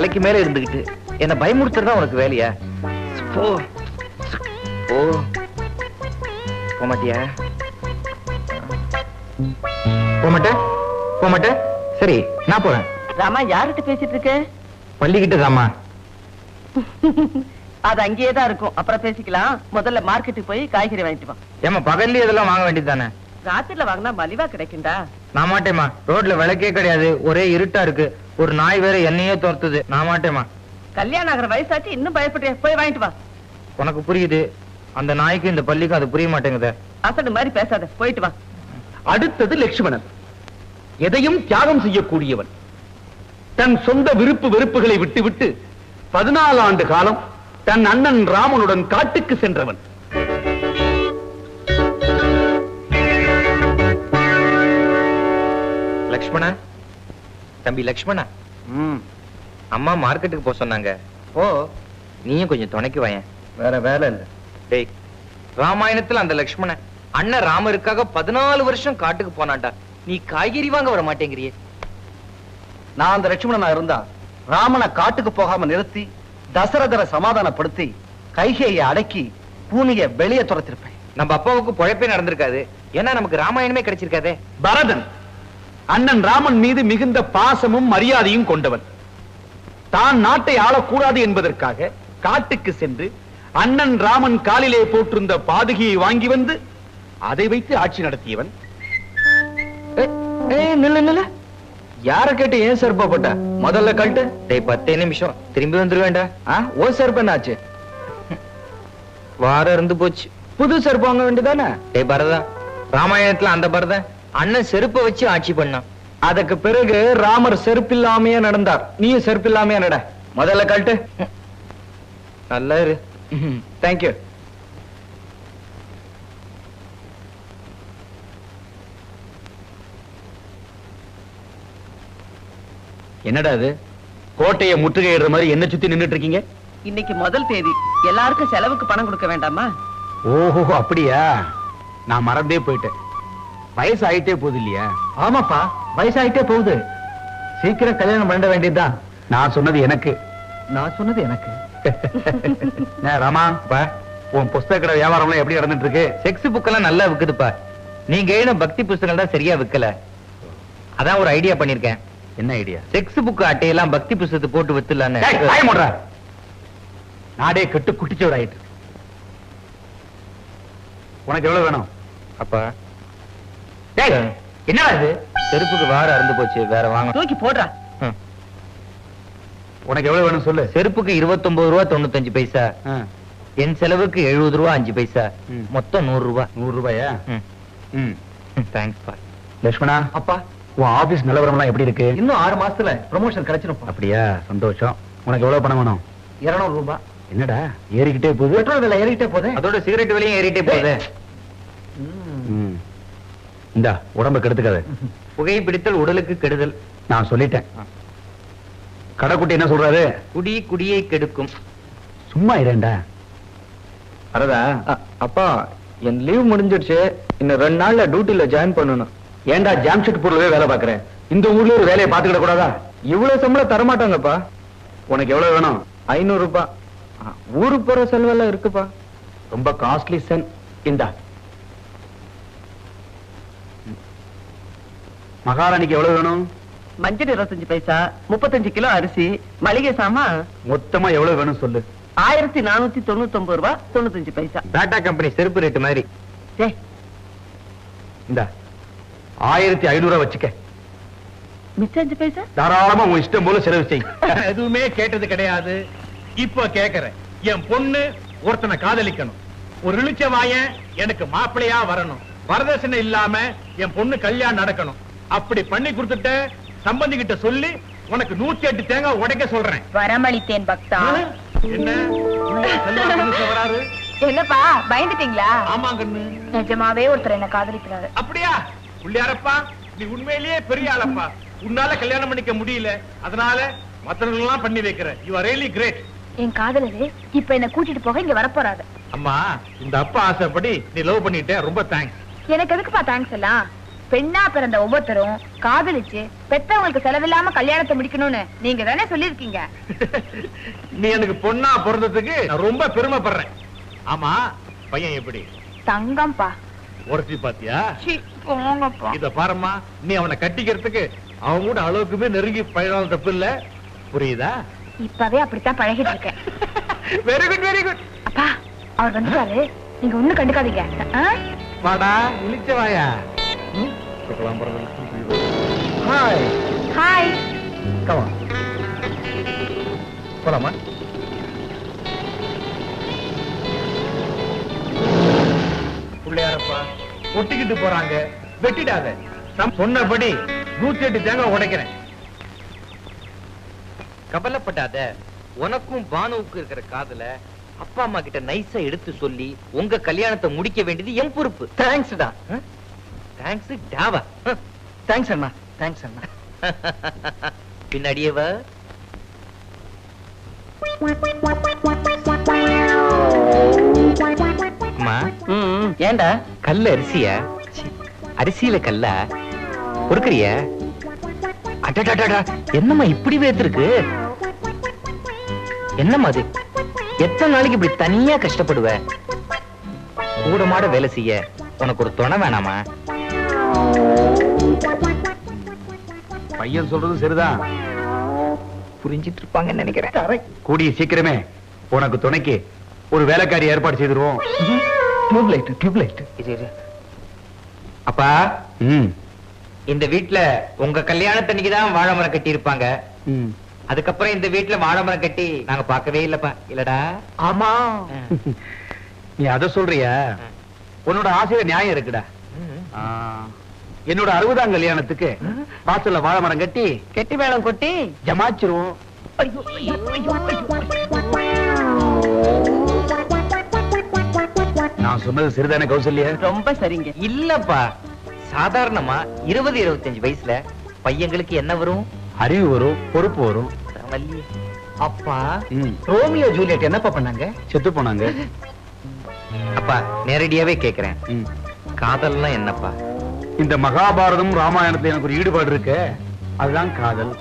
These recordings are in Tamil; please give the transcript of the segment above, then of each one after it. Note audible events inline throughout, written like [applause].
தலைக்கு மேல இருந்துகிட்டு என்ன பயமுறுத்துறதா உனக்கு வேலையா? போ. ஓ போக மாட்டியா? போக மாட்டேன். போக மாட்டேன். சரி நான் போறேன். ராமா யார்கிட்ட பேசிட்டு இருக்க? பள்ளிக்கிட்ட தாமா அது அங்கேயே தான் இருக்கும். அப்புறம் பேசிக்கலாம். முதல்ல மார்க்கெட்டுக்கு போய் காய்கறி வாங்கிட்டு வா. ஏமா பகல்ல இதெல்லாம் வாங்க வேண்டியது தானே? ராத்திரில வாங்கினா மலிவா கிடைக்கும்டா. நான் மாட்டேமா ரோட்ல விளக்கே கிடையாது. ஒரே இருட்டா இருக்கு. ஒரு நாய் வேற என்னையே துரத்துது. நான் மாட்டேமா கல்யாணம் ஆகிற வயசாச்சு இன்னும் பயப்படுறிய போய் வாங்கிட்டு வா. உனக்கு புரியுது. அந்த நாய்க்கு இந்த பள்ளிக்கும் அது புரிய மாட்டேங்குதே. அசடு மாதிரி பேசாத. போயிட்டு வா. அடுத்தது லட்சுமணன் எதையும் தியாகம் செய்யக்கூடியவன். தன் சொந்த விருப்பு வெறுப்புகளை விட்டுவிட்டு பதினாலு ஆண்டு காலம் தன் அண்ணன் ராமனுடன் காட்டுக்கு சென்றவன். லக்ஷ்மணா தம்பி லக்ஷ்மணா? அம்மா மார்க்கெட்டுக்கு போக சொன்னாங்க. ஓ. நீயும் கொஞ்சம் துணைக்கு வாயேன். வேற வேலை இல்ல. டேய் ராமாயணத்துல அந்த லக்ஷ்மணன் அண்ணன் ராமருக்காக பதினாலு வருஷம் காட்டுக்கு போனான்டா. நீ காய்கறி வாங்க வர மாட்டேங்கிறியே. நான் அந்த லட்சுமணனா இருந்தா ராமனை காட்டுக்கு போகாம நிறுத்தி தசரதரை சமாதானப்படுத்தி கைகையை அடக்கி பூனிய வெளியே துரத்திருப்பேன். நம்ம அப்பாவுக்கு பொழைப்பே நடந்திருக்காது. ஏன்னா நமக்கு ராமாயணமே கிடைச்சிருக்காதே. பரதன். அண்ணன் ராமன் மீது மிகுந்த பாசமும் மரியாதையும் கொண்டவன். தான் நாட்டை ஆளக்கூடாது என்பதற்காக காட்டுக்கு சென்று அண்ணன் ராமன் காலிலே போட்டிருந்த பாதுகையை வாங்கி வந்து அதை வைத்து ஆட்சி நடத்தியவன். நில்ல நில்ல. யார கேட்டு ஏன் செருப்பா போட்ட? முதல்ல கழட்டு. டேய் பத்தே நிமிஷம். திரும்பி வந்துருவேண்டா. ஓ செருப்பு என்னாச்சு? வாரம் இருந்து போச்சு. புது செருப்பு வாங்க வேண்டியதானே? டேய் பரதா. ராமாயணத்துல அந்த பரதன் அண்ணன் செருப்பை வச்சு ஆட்சி பண்ணான். அதுக்கு பிறகு ராமர் செருப்பில்லாமையே நடந்தார். நீயும் செருப்பில்லாமையே நட. முதல்ல கழட்டு. நல்லா இரு. தேங்க்யூ என்னடா இது? கோட்டையை முற்றுகையிடுற மாதிரி என்ன சுத்தி நின்னுட்டு இருக்கீங்க? இன்னைக்கு முதல் தேதி. எல்லாருக்கும் செலவுக்கு பணம் கொடுக்க வேண்டாமா? ஓஹோ அப்படியா? நான் மறந்தே போயிட்டேன். வயசு ஆயிட்டே போகுது இல்லையா? ஆமாப்பா வயசாயிட்டே போகுது. சீக்கிரம் கல்யாணம் பண்ண வேண்டியதுதான். நான் சொன்னது எனக்கு. நான் சொன்னது எனக்கு. [laughs] ராமா பா உன் புஸ்தக கடை வியாபாரம்லாம் எப்படி நடந்துட்டு இருக்கு செக்ஸ் புக்கெல்லாம் நல்லா விக்குதுப்பா. நீங்க எழுதின பக்தி புஸ்தகங்கள் தான் சரியா விக்கல. அதான் ஒரு ஐடியா பண்ணிருக்கேன் என்ன ஐடியா செக்ஸ் புக் அட்டையெல்லாம் பக்தி புஸ்தகத்தை போட்டு வித்துலான்னு நாடே கெட்டு குட்டிச்சோடு ஆயிட்டு. உனக்கு எவ்வளவு வேணும்? அப்பா. டேய், என்னடா இது? செருப்புக்கு வாரம் அறுந்து போச்சு வேற வாங்க. தூக்கி போடுறா. உனக்கு எவ்வளவு வேணும் சொல்லு. செருப்புக்கு இருபத்தொன்பது ரூபா தொண்ணூத்தஞ்சு பைசா. என் செலவுக்கு எழுபது ரூபா அஞ்சு பைசா. மொத்தம் நூறு ரூபா. நூறு ரூபாயா? தேங்க்ஸ் பா லட்சுமணா அப்பா. உன் ஆபீஸ் நிலவரம்லாம் எப்படி இருக்கு? இன்னும் ஆறு மாசத்துல ப்ரமோஷன் கிடைச்சிரும் அப்படியா? சந்தோஷம். உனக்கு எவ்வளவு பணம் வேணும்? இருநூறு ரூபாய் என்னடா? ஏறிக்கிட்டே போகுது? பெட்ரோல் விலை ஏறிக்கிட்டே போகுது. அதோட சிகரெட் விலையும் ஏறிட்டே போகுது. இந்தா உடம்ப கெடுத்துக்காத. புகை பிடித்தல் உடலுக்கு கெடுதல். நான் சொல்லிட்டேன். கடைக்குட்டி என்ன சொல்றாரு? குடி குடியை கெடுக்கும். சும்மா இரேண்டா? வரதா அப்பா என் லீவ் முடிஞ்சிடுச்சு. இன்னும் ரெண்டு நாள்ல டியூட்டில ஜாயின் பண்ணணும். ஏன்டா ஜாம்ஷெட்பூர்லவே வேலை பாக்குறேன் இந்த ஊர்ல ஒரு வேலையை பாத்துக்கிட கூடாதா? இவ்வளவு சம்பளம் தரமாட்டாங்கப்பா. உனக்கு எவ்வளவு வேணும்? ஐநூறு ரூபாய் ஊருக்கு போற செலவெல்லாம் இருக்குப்பா. ரொம்ப காஸ்ட்லி சன் இந்தா. மகாராணிக்கு எவ்வளவு வேணும்? மஞ்சள் இருபத்தஞ்சு பைசா முப்பத்தஞ்சு கிலோ அரிசி மளிகை சாமான். மொத்தமா எவ்வளவு வேணும் சொல்லு. ஆயிரத்தி நானூத்தி தொண்ணூத்தி ஒன்பது ரூபா தொண்ணூத்தஞ்சு பைசா. டாடா கம்பெனி செருப்பு ரேட்டு மாதிரி. சே இந்த ஆயிரத்தி ஐநூறு வச்சுக்க. மிச்சம் அஞ்சு பைசா? தாராளமா உன் இஷ்டம் போல செலவு செய். [laughs] எதுவுமே கேட்டது கிடையாது. இப்ப கேக்குறேன். என் பொண்ணு ஒருத்தனை காதலிக்கணும். ஒரு இழிச்ச வாயன் எனக்கு மாப்பிள்ளையா வரணும். வரதட்சணை இல்லாம என் பொண்ணு கல்யாணம் நடக்கணும். அப்படி பண்ணி கொடுத்துட்ட சம்பந்தி கிட்ட சொல்லி உனக்கு நூத்தி எட்டு தேங்காய் உடைக்க சொல்றேன். வரமளித்தேன் பக்தா. என்ன? வராரு என்னப்பா பயந்துட்டீங்களா? ஆமா கண்ணு. நிஜமாவே ஒருத்தர் என்ன காதலிக்கிறாரு. அப்படியா? புள்ளியாரப்பா நீ உண்மையிலேயே பெரிய ஆளப்பா. உன்னால கல்யாணம் பண்ணிக்க முடியல. அதனால மத்தவங்க எல்லாம் பண்ணி வைக்கிற. யூ ஆர் ரியலி கிரேட் என் காதலரு இப்ப என்ன கூட்டிட்டு போக இங்க வரப்போறாரு. அம்மா இந்த அப்பா ஆசைப்படி நீ லவ் பண்ணிட்ட ரொம்ப தேங்க்ஸ் எனக்கு எதுக்குப்பா தேங்க்ஸ் எல்லாம்? பெண்ணா பிறந்த ஒவ்வொருத்தரும் காதலிச்சு பெத்தவங்களுக்கு செலவில்லாம கல்யாணத்தை முடிக்கணும்னு நீங்க தானே சொல்லிருக்கீங்க நீ எனக்கு பொண்ணா பிறந்ததுக்கு நான் ரொம்ப பெருமைப்படுறேன். ஆமா பையன் எப்படி? தங்கம்பா உரசி பாத்தியா? இத பாரும்மா நீ அவனை கட்டிக்கிறதுக்கு அவன் கூட அளவுக்குமே நெருங்கி பழகாத தப்பு இல்ல புரியுதா? இப்பவே அப்படித்தான் பழகிட்டு இருக்கேன். வெரி குட் வெரி குட் அப்பா அவர் வந்துட்டாரு. நீங்க ஒண்ணும் கண்டுக்காதீங்க. ஆ? வாடா இழிச்ச வாயா ஹாய் ஹாய் கமா போலாமா பிள்ளையாரப்பா. ஒட்டிக்கிட்டு போறாங்க. வெட்டிடாத. சொன்னபடி நூத்தி எட்டு தேங்காய் உடைக்கிறேன். கவலைப்படாத. உனக்கும் பானுவுக்கு இருக்கிற காதல அப்பா அம்மா கிட்ட நைஸா எடுத்து சொல்லி உங்க கல்யாணத்தை முடிக்க வேண்டியது என் பொறுப்பு. தேங்க்ஸ்டா தேங்க்ஸ் டாவா தேங்க்ஸ் அண்ணா தேங்க்ஸ் அண்ணா பின்னாடியே வா அம்மா ம் ஏண்டா? கல்ல அரிசியா? அரிசியில கல்லா? பொறுக்கறிய? அடடடடா என்னம்மா இப்படி வேத்திருக்கு என்னம்மா அது? எத்தனை நாளைக்கு இப்படி தனியா கஷ்டப்படுவ? கூட மாட வேலை செய்ய உனக்கு ஒரு துணை வேணாமா? பையன் சொல்றது சரிதான் புரிஞ்சிட்டு இருப்பாங்கன்னு நினைக்கிறேன் கூடிய சீக்கிரமே. உனக்கு துணைக்கு ஒரு வேலைக்காரி ஏற்பாடு செய்திருவோம். Tubelight tubelight. அப்பா ம். இந்த வீட்ல உங்க கல்யாணத்தன்னைக்கு தான் வாழை மரம் கட்டி இருப்பாங்க ம். அதுக்கப்புறம் இந்த வீட்ல வாழை மரம் கட்டி நாங்க பார்க்கவே இல்லப்பா. இல்லடா. ஆமா. நீ அத சொல்றியா? உன்னோட ஆசையில நியாயம் இருக்குடா. ஆ, என்னோட அறுபதாம் கல்யாணத்துக்கு வாசல்ல வாழை மரம் கட்டி கெட்டி மேளம் கொட்டி ஜமாச்சிருவோம். நான் சொன்னது சரிதானே கௌசல்யா? ரொம்ப சரிங்க. இல்லப்பா. சாதாரணமா இருபது இருபத்தஞ்சு வயசுல பையங்களுக்கு என்ன வரும்? அறிவு வரும் பொறுப்பு வரும். வள்ளி. அப்பா ரோமியோ ஜூலியட் என்னப்பா பண்ணாங்க? செத்து போனாங்க. அப்பா நேரடியாவே கேக்குறேன். காதல்னா என்னப்பா? இந்த மகாபாரதம் ராமாயணத்துல எனக்கு ஒரு ஈடுபாடு இருக்கு. அதுதான் காதல்.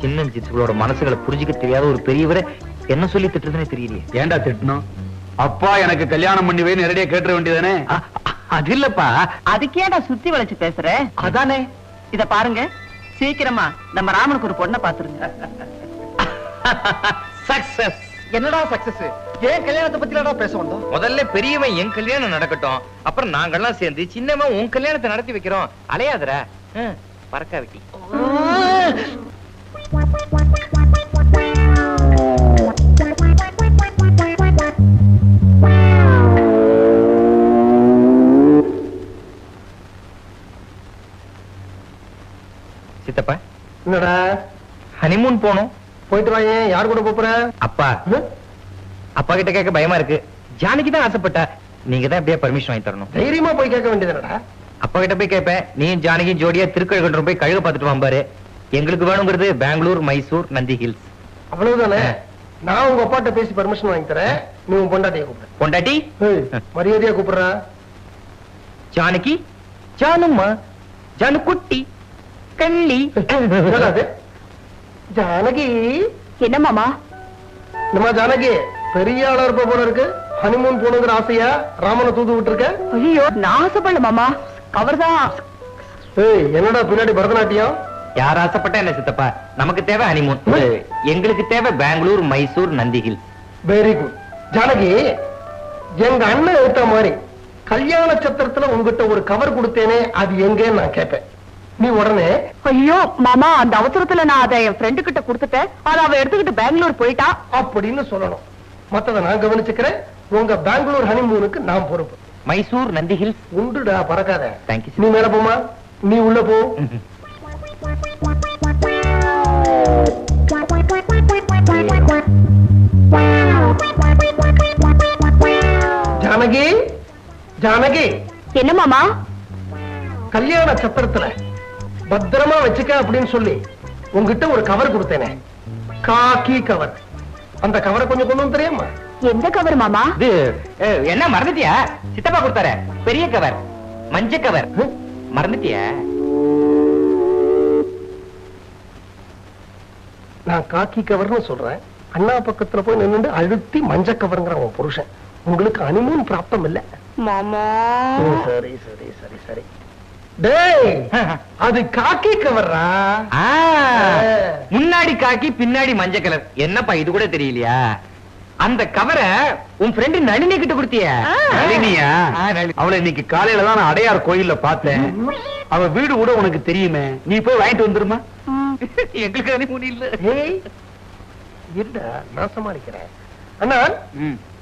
சின்ன சிசுகளோட மனசுகளை புரிஞ்சுக்க தெரியாத ஒரு பெரியவரை என்ன சொல்லி திட்டுறதுனே தெரியலையே. ஏன்டா திட்டணும் அப்பா எனக்கு கல்யாணம் பண்ணி வை நேரடியா கேட்டுற வேண்டியதானே அது இல்லப்பா. அதுக்கேடா சுத்தி வளைச்சு பேசுற? அதானே. இத பாருங்க. சீக்கிரமா நம்ம ராமனுக்கு ஒரு பொண்ணை பாத்துருங்க. [laughs] சக்சஸ் என்னடா சக்சஸ் ஏன் கல்யாணத்தை பத்தி பேச வந்தோம். முதல்ல பெரியவன் என் கல்யாணம் நடக்கட்டும். அப்புறம் நாங்கெல்லாம் சேர்ந்து சின்னவன் உன் கல்யாணத்தை நடத்தி வைக்கிறோம். அலையாதரா பறக்கா வெட்டி. சித்தப்பா என்னடா? ஹனிமூன் போனோம். போயிட்டு வாங்க யார் கூட போற அப்பா. அப்பா கிட்ட கேட்க பயமா இருக்கு. ஜானகி தான் ஆசைப்பட்டா நீங்க தான் எப்படியா பர்மிஷன் வாங்கி தரணும்? தைரியமா போய் கேட்க வேண்டியதுடா அப்பா கிட்ட போய் கேட்பேன் நீயும் ஜானகியும் ஜோடியா திருக்கழுகன்ற போய் கழுக பார்த்துட்டு வாம்பாரு. எங்களுக்கு வேணுங்கிறது பெங்களூர் மைசூர் நந்தி ஹில்ஸ். அவ்வளவுதானே? நான் உங்க அப்பாட்ட பேசி பர்மிஷன் வாங்கி தரேன். நீ உன் பொண்டாட்டிய கூப்பிடு. பொண்டாட்டி? மரியாதையா கூப்பிடுறா. ஜானகி? ஜானும்மா? ஜானு குட்டி கள்ளி? ஜானகி? என்ன மாமா? நம்ம ஜானகி? பெரிய ஆளா இருப்ப போல இருக்கு. ஹனிமூன் போகணுங்கிற ஆசையா ராமனை தூது விட்டுருக்க? ஐயோ நான் ஆசைப்படல மாமா. அவர்தான் ஏய் என்னடா பின்னாடி பரதநாட்டியம்? யார் ஆசைப்பட்டா என்ன சித்தப்பா? நமக்கு தேவை ஹனிமூன் எங்களுக்கு தேவை Bangalore Mysore Nandi hills very good Janaki எங்க அண்ணன் எடுத்த மாதிரி கல்யாண சத்திரத்துல உங்ககிட்ட ஒரு கவர் கொடுத்தேனே அது எங்கன்னு நான் கேட்பேன். நீ உடனே ஐயோ மாமா அந்த அவசரத்துல நான் அதை என் ஃப்ரெண்டு கிட்ட கொடுத்துட்டேன். அதை அவ எடுத்துக்கிட்டு பெங்களூர் போயிட்டா? அப்படின்னு சொல்லணும். மத்தத நான் கவனிச்சுக்கிறேன். உங்க பெங்களூர் ஹனிமூனுக்கு நான் பொறுப்பு. மைசூர் நந்தி ஹில்ஸ். உண்டுடா பறக்காத. தேங்க்யூ நீ மேல போமா? நீ உள்ள போ. ஜானகி? ஜானகி? என்ன மாமா? கல்யாண சத்திரத்துல பத்திரமா வச்சுக்க அப்படின்னு சொல்லி உங்ககிட்ட ஒரு கவர் கொடுத்தேனே. காக்கி கவர் அந்த கவரை கொஞ்சம் கொண்டு வந்து தெரியுமா? எந்த கவர் மாமா? இது என்ன மறந்துட்டியா? சித்தப்பா கொடுத்தாரு. பெரிய கவர் மஞ்ச கவர் மறந்துட்டிய? நான் காக்கி கவர்னு சொல்றேன். அண்ணா பக்கத்துல போய் நின்னுட்டு அழுத்தி மஞ்ச கவருங்கிற உன் புருஷன். உங்களுக்கு அனிமூன் பிராப்தம் இல்ல? மாமா. சரி சரி சரி சரி. அது காக்கி கவர்ரா முன்னாடி காக்கி பின்னாடி மஞ்சள் கலர். என்னப்பா இது கூட தெரியலையா? அந்த கவரை உன் ஃப்ரெண்டு நளினி கிட்ட கொடுத்திய. நளினியா? அவளை இன்னைக்கு காலையில தான் நான் அடையார் கோயில்ல பார்த்தேன். அவ வீடு கூட உனக்கு தெரியுமே. நீ போய் வாங்கிட்டு வந்துருமா? எங்களுக்கு அனுமதி இல்ல. இருடா நான் சமாளிக்கிறேன். அண்ணா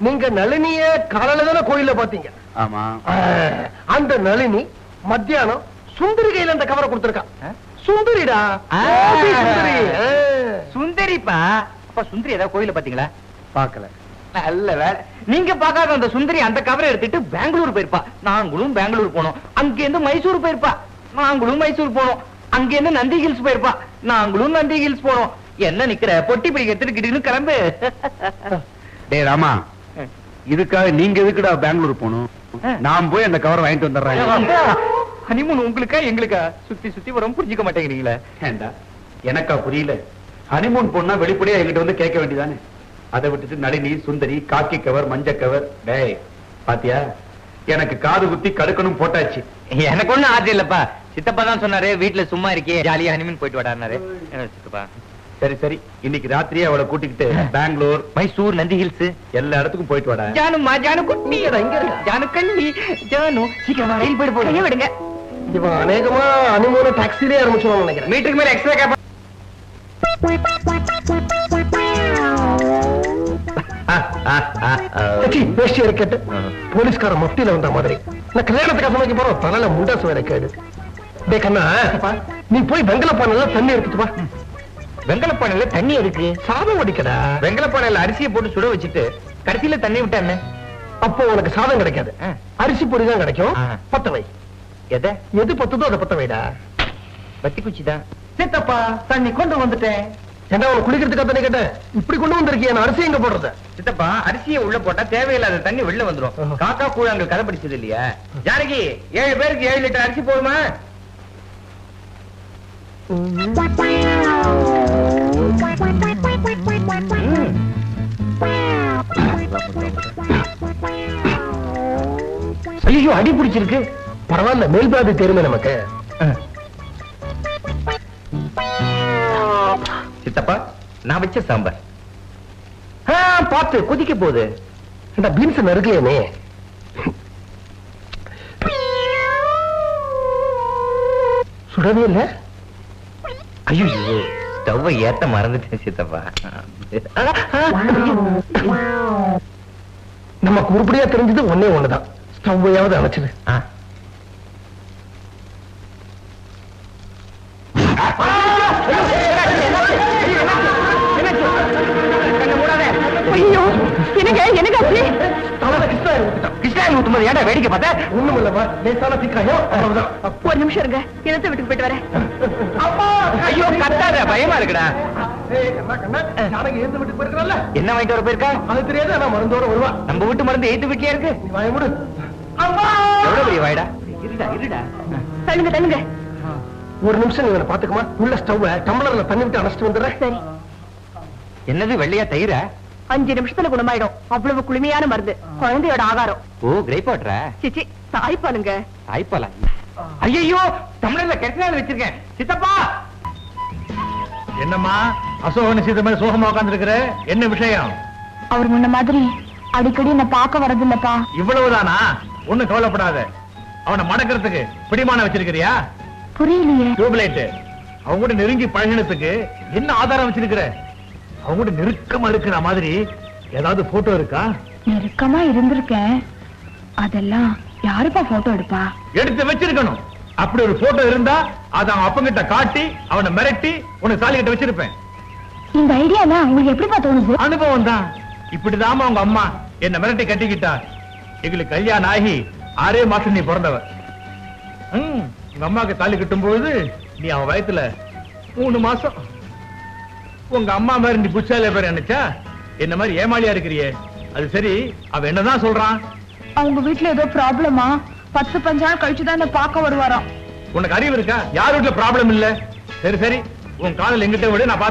நீங்க நளினிய காலையில தானே கோயில்ல பாத்தீங்க ஆமா. அந்த நளினி மத்தியானம் சுந்தரி கையில அந்த கவரை கொடுத்திருக்கா சுந்தரிடா. சுந்தரிப்பா? அப்பா சுந்தரி ஏதாவது கோயில பாத்தீங்களா? நல்ல வேலை. நீங்க பார்க்காத அந்த சுந்தரி அந்த கவரை எடுத்துட்டு பெங்களூர் போயிருப்பா. நாங்களும் பெங்களூர் போனோம். அங்க இருந்து மைசூர் போயிருப்பா. நாங்களும் மைசூர் போனோம். அங்க இருந்து நந்தி ஹில்ஸ் போயிருப்பா. நாங்களும் நந்தி ஹில்ஸ் போனோம். என்ன நிக்கிற? பொட்டி பிடிக்க எடுத்துட்டு கிட்டுன்னு கிளம்பு. டேய் ராமா. இதுக்காக நீங்க எதுக்குடா பெங்களூர் போகணும்? நான் போய் அந்த கவரை வாங்கிட்டு வந்துடுறேன். ஹனிமூன் உங்களுக்கா எங்களுக்கா? சுத்தி சுத்தி வரும் புரிஞ்சுக்க மாட்டேங்கிறீங்களே. ஏண்டா? எனக்கா புரியல. ஹனிமூன் பொண்ணா வெளிப்படையா என்கிட்ட வந்து கேட்க வேண்டியதானே? அதை விட்டுட்டு நளினி சுந்தரி காக்கி கவர் மஞ்ச கவர் டேய் பாத்தியா? எனக்கு காது குத்தி கடுக்கணும் போட்டாச்சு. எனக்கு ஒண்ணும் ஆசை இல்லப்பா. சித்தப்பா தான் சொன்னாரு வீட்டுல சும்மா இருக்கே ஜாலியா ஹனிமூன் போயிட்டு வாடாரு சித்தப்பா. சரி சரி. இன்னைக்கு ராத்திரியே அவளை கூட்டிக்கிட்டு பெங்களூர் மைசூர் நந்தி ஹில்ஸ் எல்லா இடத்துக்கும் போயிட்டு வாடா. ஜானுமா ஜானு குட்டி? ஜானு கண்ணி. ஜானு சீக்கிரமா ரயில் போயிட்டு போடுங்க விடுங்க. இவன் அநேகமா அனிமூன டாக்ஸிலே ஆரம்பிச்சுவான்னு நினைக்கிறேன். மீட்டருக்கு மேல எக்ஸ்ட்ரா கேப்பா சச்சி, வேஷ்டி இருக்கட்டு போலீஸ்கார மத்தியில வந்த மாதிரி. நான் கல்யாணத்துக்கு சமைக்க போறோம். தலையில முண்டாசு வேலை கேடு. டே கண்ணா நீ போய் வெங்கல பானையில தண்ணி எடுத்துட்டு வா. வெங்கல பானையில தண்ணி இருக்கு சாதம் வடிக்கடா வெங்கல பானையில அரிசியை போட்டு சுட வச்சுட்டு கடைசியில தண்ணி விட்டா என்ன? அப்போ உனக்கு சாதம் கிடைக்காது. அரிசி பொடி தான் கிடைக்கும். ஆ. பத்த வை. எதை? எது பத்துதோ அதை பத்த வைடா. குச்சி தான். சித்தப்பா தண்ணி கொண்டு வந்துட்டேன். ஏண்டா உனக்கு குளிக்கிறதுக்கு தண்ணி கேட்டேன்? இப்படி கொண்டு வந்திருக்கிய? நான் அரிசி எங்க போடுறது? சித்தப்பா அரிசியை உள்ள போட்டா தேவையில்லாத தண்ணி வெளில வந்துரும். ஆஹா. காக்கா கூழாங்க கதை படிச்சது இல்லையா? ஜானகி ஏழு பேருக்கு ஏழு லிட்டர் அரிசி போதுமா? ஐயோ அடி பிடிச்சிருக்கு. பரவாயில்ல மேல்பாதி தெரியுமே நமக்கு. சித்தப்பா நான் வச்ச சாம்பார். ஆ, பாத்து கொதிக்க போகுது. இந்த பீன்ஸ் நறுக்கலையே சுடவே இல்ல? ஐயோ ஸ்டவ்வை ஏத்த மறந்துட்டேன் சித்தப்பா. நமக்கு உருப்படியா தெரிஞ்சது ஒண்ணே ஒண்ணுதான். ஸ்டவ்வையாவது. ஐயோ எனக்கு எனக்கு ஊத்திட்டான். கிருஷ்ணாயில் வேடிக்கை பார்த்த? ஒண்ணும் லேசான அவ்வளவுதான். ஒரு நிமிஷம் இருங்க. இனத்தை வீட்டுக்கு போயிட்டு வரேன்? ஐயோ கத்தாத பயமா இருக்குடா. என்ன வாங்கிட்டு வர போயிருக்கா? அது தெரியாது? ஆனா மருந்தோட வருவா. நம்ம வீட்டு மருந்து எய்த்து வீட்லயே இருக்கு. நீ வாய மூடு. எவ்வளவு பெரிய வாய்டா? இருடா இருடா. தள்ளுங்க தள்ளுங்க. ஒரு நிமிஷம் இவனை பாத்துக்குமா உள்ள டம்ளர்ல தண்ணி விட்டு அணைச்சிட்டு வந்துடுறேன். என்னது வெள்ளையா தயிரா? அஞ்சு நிமிஷத்துல குணமாயிடும். அவ்வளவு குளுமையான மருந்து. குழந்தையோட ஆகாரம். ஓ கிரைப் வாட்டரா சிச்சி தாய்ப்பாலுங்க. தாய்ப்பாலா? ஐயோ தமிழர்ல கெட்டநாள் வச்சிருக்கேன். சித்தப்பா! என்னம்மா அசோகன் சீத மாதிரி சோகமா உட்கார்ந்து என்ன விஷயம்? அவர் முன்ன மாதிரி அடிக்கடி என்ன பார்க்க வரது இல்லப்பா இவ்வளவுதானா? ஒண்ணும் கவலைப்படாத. அவனை மடக்கிறதுக்கு பிடிமான வச்சிருக்கிறியா? புரியலையே. டியூப்லைட் அவங்க கூட நெருங்கி பழகினதுக்கு என்ன ஆதாரம் வச்சிருக்கிற? அவங்க கூட நெருக்கமா இருக்கிற மாதிரி ஏதாவது போட்டோ இருக்கா? நெருக்கமா இருந்திருக்கேன். அதெல்லாம் யாருப்பா போட்டோ எடுப்பா? எடுத்து வச்சிருக்கணும். அப்படி ஒரு போட்டோ இருந்தா அதை அவன் அப்பங்கிட்ட காட்டி அவனை மிரட்டி உனக்கு தாலி கிட்ட வச்சிருப்பேன். இந்த ஐடியாலாம் உங்களுக்கு எப்படிப்பா தோணுது? அனுபவம் தான். இப்படிதாம்மா உங்க அம்மா என்ன மிரட்டி கட்டிக்கிட்டா. எங்களுக்கு கல்யாணம் ஆகி ஆறே மாசம் நீ பிறந்தவ. உங்க அம்மாக்கு தாலி கட்டும் பொழுது நீ அவன் வயத்துல மூணு மாசம். உங்க அம்மா மாதிரி நீ புச்சாலே பேர் நினைச்சா என்ன மாதிரி ஏமாளியா இருக்கிறியே? அது சரி அவ என்னதான் சொல்றான்? அவங்க வீட்ல ஏதோ ப்ராப்ளமா? பத்து பஞ்சு நாள் கழிச்சு தான் என்ன பார்க்க வருவாராம். உனக்கு அறிவு இருக்கா? யார் வீட்டுல ப்ராப்ளம் இல்ல? சரி சரி. உன் காதல் எங்கிட்ட விடு நான் பாத்து